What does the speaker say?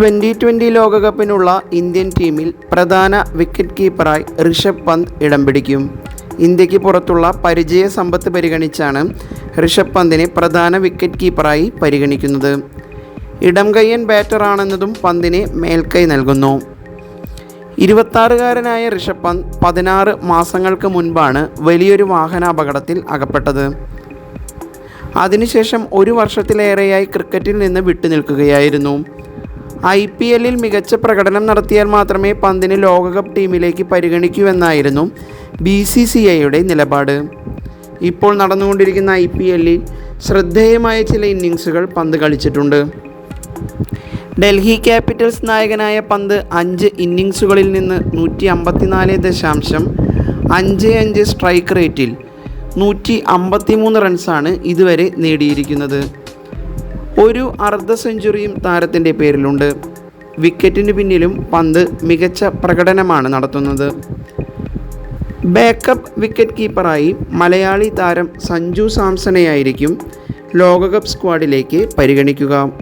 Twenty twenty ലോകകപ്പിനുള്ള Indian ടീമിൽ പ്രധാന wicket കീപ്പറായി Rishabh Pant ഇടം പിടിക്കും. ഇന്ത്യയ്ക്ക് പുറത്തുള്ള പരിചയ സമ്പത്ത് പരിഗണിച്ചാണ് ഋഷഭ് പന്തിനെ പ്രധാന വിക്കറ്റ് കീപ്പറായി പരിഗണിക്കുന്നത്. ഇടം കയ്യൻ ബാറ്ററാണെന്നതും പന്തിന് മേൽക്കൈ നൽകുന്നു. ഇരുപത്താറുകാരനായ ഋഷഭ് പന്ത് പതിനാറ് മാസങ്ങൾക്ക് മുൻപാണ് വലിയൊരു വാഹനാപകടത്തിൽ അകപ്പെട്ടത്. അതിനുശേഷം ഒരു വർഷത്തിലേറെയായി ക്രിക്കറ്റിൽ നിന്ന് വിട്ടുനിൽക്കുകയായിരുന്നു. ഐ പി എല്ലിൽ മികച്ച പ്രകടനം നടത്തിയാൽ മാത്രമേ പന്തിന് ലോകകപ്പ് ടീമിലേക്ക് പരിഗണിക്കൂവെന്നായിരുന്നു ബി സി സി ഐയുടെ നിലപാട്. ഇപ്പോൾ നടന്നുകൊണ്ടിരിക്കുന്ന ഐ പി എല്ലിൽ ശ്രദ്ധേയമായ ചില ഇന്നിങ്സുകൾ പന്ത് കളിച്ചിട്ടുണ്ട്. ഡൽഹി ക്യാപിറ്റൽസ് നായകനായ പന്ത് അഞ്ച് ഇന്നിങ്സുകളിൽ നിന്ന് നൂറ്റി അമ്പത്തിനാല് ദശാംശം അഞ്ച് അഞ്ച് സ്ട്രൈക്ക് റേറ്റിൽ നൂറ്റി അമ്പത്തിമൂന്ന് റൺസാണ് ഇതുവരെ നേടിയിരിക്കുന്നത്. ഒരു അർദ്ധ സെഞ്ചുറിയും താരത്തിന്റെ പേരിലുണ്ട്. വിക്കറ്റിന് പിന്നിലും പന്ത് മികച്ച പ്രകടനമാണ് നടത്തുന്നത്. ബാക്കപ്പ് വിക്കറ്റ് കീപ്പറായി മലയാളി താരം സഞ്ജു സാംസണെയായിരിക്കും ലോകകപ്പ് സ്ക്വാഡിലേക്ക് പരിഗണിക്കുക.